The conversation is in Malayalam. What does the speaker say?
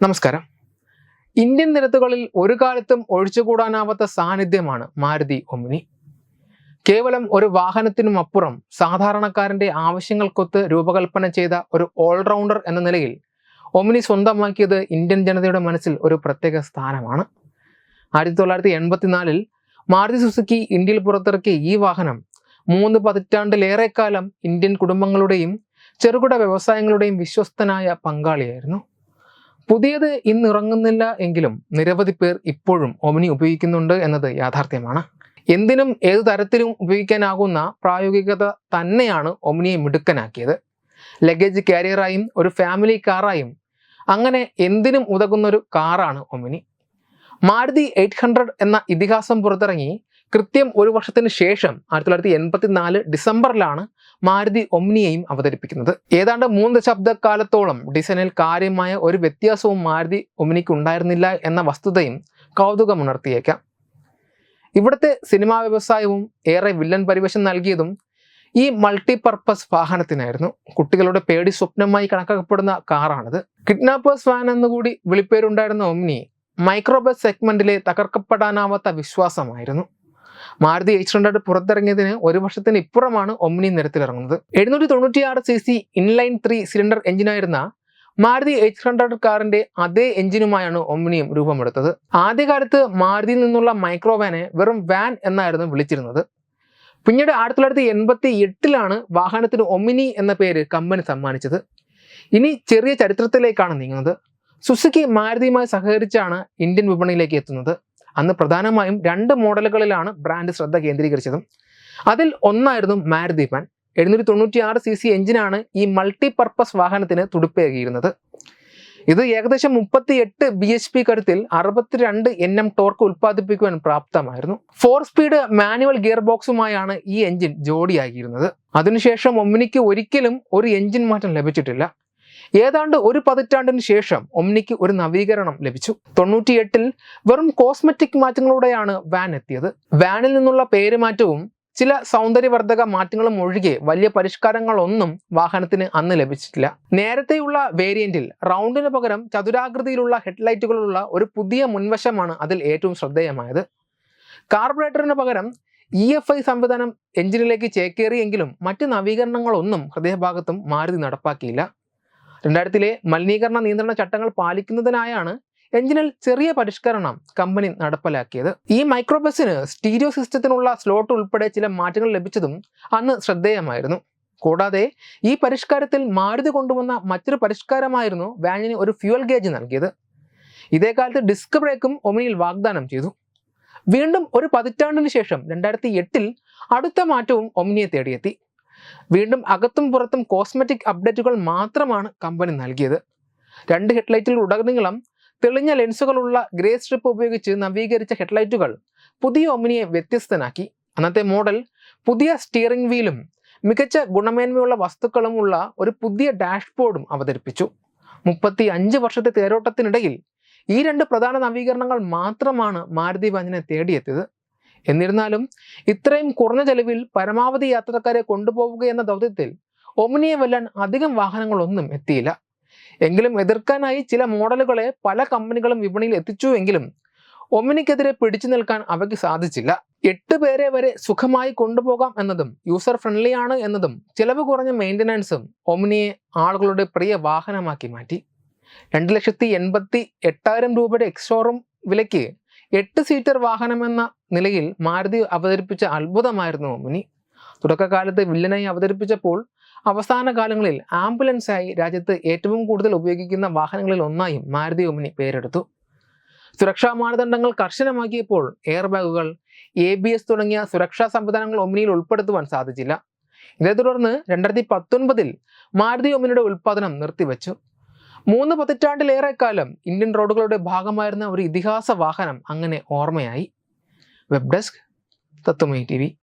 നമസ്കാരം. ഇന്ത്യൻ നിരത്തുകളിൽ ഒരു കാലത്തും ഒഴിച്ചുകൂടാനാവാത്ത സാന്നിധ്യമാണ് മാരുതി ഒമിനി. കേവലം ഒരു വാഹനത്തിനും അപ്പുറം സാധാരണക്കാരന്റെ ആവശ്യങ്ങൾക്കൊത്ത് രൂപകൽപ്പന ചെയ്ത ഒരു ഓൾറൗണ്ടർ എന്ന നിലയിൽ ഒമിനി സ്വന്തമാക്കിയത് ഇന്ത്യൻ ജനതയുടെ മനസ്സിൽ ഒരു പ്രത്യേക സ്ഥാനമാണ്. ആയിരത്തി തൊള്ളായിരത്തി എൺപത്തിനാലിൽ മാരുതി സുസുക്കി ഇന്ത്യയിൽ പുറത്തിറക്കിയ ഈ വാഹനം മൂന്ന് പതിറ്റാണ്ടിലേറെക്കാലം ഇന്ത്യൻ കുടുംബങ്ങളുടെയും ചെറുകിട വ്യവസായങ്ങളുടെയും വിശ്വസ്തനായ പങ്കാളിയായിരുന്നു. പുതിയത് ഇന്ന് ഇറങ്ങുന്നില്ല എങ്കിലും നിരവധി പേർ ഇപ്പോഴും ഒമിനി ഉപയോഗിക്കുന്നുണ്ട് എന്നത് യാഥാർത്ഥ്യമാണ്. എന്തിനും ഏതു തരത്തിലും ഉപയോഗിക്കാനാകുന്ന പ്രായോഗികത തന്നെയാണ് ഒമിനിയെ മിടുക്കനാക്കിയത്. ലഗേജ് കാരിയറായും ഒരു ഫാമിലി കാറായും അങ്ങനെ എന്തിനും ഉതകുന്നൊരു കാറാണ് ഒമിനി. മാരുതി എയ്റ്റ് ഹൺഡ്രഡ് എന്ന ഇതിഹാസം പുറത്തിറങ്ങി കൃത്യം ഒരു വർഷത്തിന് ശേഷം ആയിരത്തി തൊള്ളായിരത്തി എൺപത്തി നാല് ഡിസംബറിലാണ് മാരുതി ഒമ്നിയെയും അവതരിപ്പിക്കുന്നത്. ഏതാണ്ട് മൂന്ന് ദശാബ്ദക്കാലത്തോളം ഡിസൈനിൽ കാര്യമായ ഒരു വ്യത്യാസവും മാരുതി ഒമ്നിക്ക് ഉണ്ടായിരുന്നില്ല എന്ന വസ്തുതയും കൗതുകമുണർത്തിയേക്കാം. ഇവിടുത്തെ സിനിമാ വ്യവസായവും ഏറെ വില്ലൻ പരിവേഷം നൽകിയതും ഈ മൾട്ടിപർപ്പസ് വാഹനത്തിനായിരുന്നു. കുട്ടികളുടെ പേടി സ്വപ്നമായി കണക്കാക്കപ്പെടുന്ന കാറാണിത്. കിഡ്നാപ്പേഴ്സ് വാൻ എന്നുകൂടി വിളിപ്പേരുണ്ടായിരുന്ന ഒമ്നി മൈക്രോബസ് സെഗ്മെന്റിലെ തകർക്കപ്പെടാനാവാത്ത വിശ്വാസമായിരുന്നു. മാരുതി എയ്റ്റ് ഹൺഡ്രഡ് പുറത്തിറങ്ങിയതിന് ഒരു വർഷത്തിന് ഇപ്പുറമാണ് ഒമ്നി നിരത്തിലിറങ്ങുന്നത്. എഴുന്നൂറ്റി തൊണ്ണൂറ്റിയാറ് C C inline three cylinder എഞ്ചിനായിരുന്ന Maruti eight hundred കാറിന്റെ അതേ എഞ്ചിനുമായാണ് ഒമ്നിയും രൂപമെടുത്തത്. ആദ്യകാലത്ത് മാരുതിയിൽ നിന്നുള്ള മൈക്രോവാനെ വെറും വാൻ എന്നായിരുന്നു വിളിച്ചിരുന്നത്. പിന്നീട് ആയിരത്തി തൊള്ളായിരത്തി എൺപത്തി എട്ടിലാണ് വാഹനത്തിന് ഒമിനി എന്ന പേര് കമ്പനി സമ്മാനിച്ചത്. ഇനി ചെറിയ ചരിത്രത്തിലേക്കാണ് നീങ്ങുന്നത്. സുസുക്കി മാരുതിയുമായി സഹകരിച്ചാണ് ഇന്ത്യൻ വിപണിയിലേക്ക് എത്തുന്നത്. അന്ന് പ്രധാനമായും രണ്ട് മോഡലുകളിലാണ് ബ്രാൻഡ് ശ്രദ്ധ കേന്ദ്രീകരിച്ചതും. അതിൽ ഒന്നായിരുന്നു മാരുതി പാൻ എഴുന്നൂറ്റി തൊണ്ണൂറ്റി ആറ് സി സി എഞ്ചിനാണ് ഈ മൾട്ടി പർപ്പസ് വാഹനത്തിന് തുടുപ്പേകിയിരുന്നത്. ഇത് ഏകദേശം മുപ്പത്തി എട്ട് ബി എച്ച് പി കരുത്തിൽ അറുപത്തിരണ്ട് എൻ എം ടോർക്ക് ഉൽപ്പാദിപ്പിക്കുവാൻ പ്രാപ്തമായിരുന്നു. ഫോർ സ്പീഡ് മാനുവൽ ഗിയർ ബോക്സുമായാണ് ഈ എഞ്ചിൻ ജോഡിയാക്കിയിരുന്നത്. അതിനുശേഷം ഒമ്മിനിക്ക് ഒരിക്കലും ഒരു എഞ്ചിൻ മാറ്റം ലഭിച്ചിട്ടില്ല. ഏതാണ്ട് ഒരു പതിറ്റാണ്ടിന് ശേഷം ഒമ്നിക്ക് ഒരു നവീകരണം ലഭിച്ചു. തൊണ്ണൂറ്റിയെട്ടിൽ വെറും കോസ്മെറ്റിക് മാറ്റങ്ങളോടെയാണ് വാൻ എത്തിയത്. വാനിൽ നിന്നുള്ള പേരുമാറ്റവും ചില സൗന്ദര്യവർദ്ധക മാറ്റങ്ങളും ഒഴികെ വലിയ പരിഷ്കാരങ്ങളൊന്നും വാഹനത്തിന് അന്ന് ലഭിച്ചിട്ടില്ല. നേരത്തെയുള്ള വേരിയന്റിൽ റൗണ്ടിന് പകരം ചതുരാകൃതിയിലുള്ള ഹെഡ്ലൈറ്റുകളുള്ള ഒരു പുതിയ മുൻവശമാണ് അതിൽ ഏറ്റവും ശ്രദ്ധേയമായത്. കാർബറേറ്ററിന് പകരം ഇ എഫ് ഐ സംവിധാനം എഞ്ചിനിലേക്ക് ചേക്കേറിയെങ്കിലും മറ്റ് നവീകരണങ്ങളൊന്നും ഹൃദയഭാഗത്തും മാരുതി നടപ്പാക്കിയില്ല. രണ്ടായിരത്തിലെ മലിനീകരണ നിയന്ത്രണ ചട്ടങ്ങൾ പാലിക്കുന്നതിനായാണ് എഞ്ചിനിൽ ചെറിയ പരിഷ്കരണം കമ്പനി നടപ്പിലാക്കിയത്. ഈ മൈക്രോബസിന് സ്റ്റീരിയോ സിസ്റ്റത്തിനുള്ള സ്ലോട്ട് ഉൾപ്പെടെ ചില മാറ്റങ്ങൾ ലഭിച്ചതും അന്ന് ശ്രദ്ധേയമായിരുന്നു. കൂടാതെ ഈ പരിഷ്കാരത്തിൽ മാരുതി കൊണ്ടുവന്ന മറ്റൊരു പരിഷ്കാരമായിരുന്നു വാനിന് ഒരു ഫ്യൂവൽ ഗേജ് നൽകിയത്. ഇതേ കാലത്ത് ഡിസ്ക് ബ്രേക്കും ഒമിനിയിൽ വാഗ്ദാനം ചെയ്തു. വീണ്ടും ഒരു പതിറ്റാണ്ടിന് ശേഷം രണ്ടായിരത്തി എട്ടിൽ അടുത്ത മാറ്റവും ഒമിനിയെ തേടിയെത്തി. വീണ്ടും അകത്തും പുറത്തും കോസ്മെറ്റിക് അപ്ഡേറ്റുകൾ മാത്രമാണ് കമ്പനി നൽകിയത്. രണ്ട് ഹെഡ്ലൈറ്റുകൾ ഉടനീളം തെളിഞ്ഞ ലെൻസുകളുള്ള ഗ്രേ സ്ട്രിപ്പ് ഉപയോഗിച്ച് നവീകരിച്ച ഹെഡ്ലൈറ്റുകൾ പുതിയ ഒമിനിയെ വ്യത്യസ്തനാക്കി. അന്നത്തെ മോഡൽ പുതിയ സ്റ്റിയറിംഗ് വീലും മികച്ച ഗുണമേന്മയുള്ള വസ്തുക്കളുമുള്ള ഒരു പുതിയ ഡാഷ്ബോർഡും അവതരിപ്പിച്ചു. മുപ്പത്തി അഞ്ച് വർഷത്തെ തേരോട്ടത്തിനിടയിൽ ഈ രണ്ട് പ്രധാന നവീകരണങ്ങൾ മാത്രമാണ് മാരുതി വാനിനെ തേടിയെത്തിയത്. എന്നിരുന്നാലും ഇത്രയും കുറഞ്ഞ ചെലവിൽ പരമാവധി യാത്രക്കാരെ കൊണ്ടുപോവുക എന്ന ദൗത്യത്തിൽ ഒമിനിയെ വെല്ലാൻ അധികം വാഹനങ്ങളൊന്നും എത്തിയില്ല. എങ്കിലും എതിർക്കാനായി ചില മോഡലുകളെ പല കമ്പനികളും വിപണിയിൽ എത്തിച്ചു എങ്കിലും ഒമിനിക്കെതിരെ പിടിച്ചു നിൽക്കാൻ അവയ്ക്ക് സാധിച്ചില്ല. എട്ട് പേരെ വരെ സുഖമായി കൊണ്ടുപോകാം എന്നതും യൂസർ ഫ്രണ്ട്ലി ആണ് എന്നതും ചിലവ് കുറഞ്ഞ മെയിന്റനൻസും ഒമിനിയെ ആളുകളുടെ പ്രിയ വാഹനമാക്കി മാറ്റി. രണ്ട് ലക്ഷത്തി എൺപത്തി എട്ടായിരം രൂപയുടെ എക്സ്ഷോറും വിലയ്ക്ക് എട്ട് സീറ്റർ വാഹനമെന്ന നിലയിൽ മാരുതി അവതരിപ്പിച്ച അത്ഭുതമായിരുന്നു മുനി. തുടക്കകാലത്ത് വില്ലനായി അവതരിപ്പിച്ചപ്പോൾ അവസാന കാലങ്ങളിൽ ആംബുലൻസായി രാജ്യത്ത് ഏറ്റവും കൂടുതൽ ഉപയോഗിക്കുന്ന വാഹനങ്ങളിൽ ഒന്നായും മാരുതി ഒമിനി പേരെടുത്തു. സുരക്ഷാ മാനദണ്ഡങ്ങൾ കർശനമാക്കിയപ്പോൾ എയർ ബാഗുകൾ എ ബി എസ് തുടങ്ങിയ സുരക്ഷാ സംവിധാനങ്ങൾ ഒമിനിയിൽ ഉൾപ്പെടുത്തുവാൻ സാധിച്ചില്ല. ഇതേ തുടർന്ന് രണ്ടായിരത്തി പത്തൊൻപതിൽ മാരുതി ഒമിനിയുടെ ഉൽപ്പാദനം നിർത്തിവെച്ചു. മൂന്ന് പതിറ്റാണ്ടിലേറെ കാലം ഇന്ത്യൻ റോഡുകളുടെ ഭാഗമായിരുന്ന ഒരു ഇതിഹാസ വാഹനം അങ്ങനെ ഓർമ്മയായി. വെബ് ഡെസ്ക് തത്വമൈ ടി